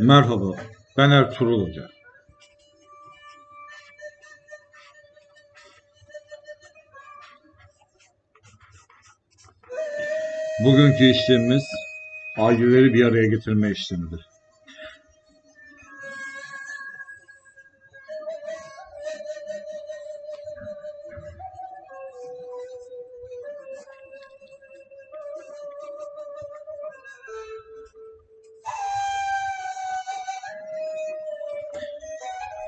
Merhaba, ben Ertuğrul Hoca. Bugünkü işlemimiz aileleri bir araya getirme işlemidir.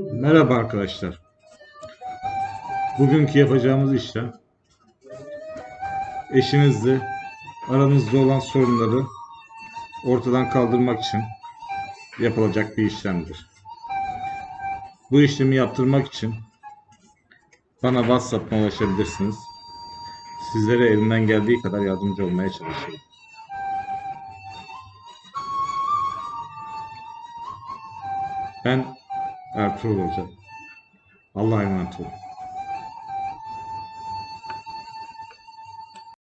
Merhaba arkadaşlar. Bugünkü yapacağımız işlem eşinizle aranızda olan sorunları ortadan kaldırmak için yapılacak bir işlemdir. Bu işlemi yaptırmak için bana WhatsApp'tan ulaşabilirsiniz. Sizlere elimden geldiği kadar yardımcı olmaya çalışıyorum. Ben Ertuğrul Hoca. Allah'a emanet olun.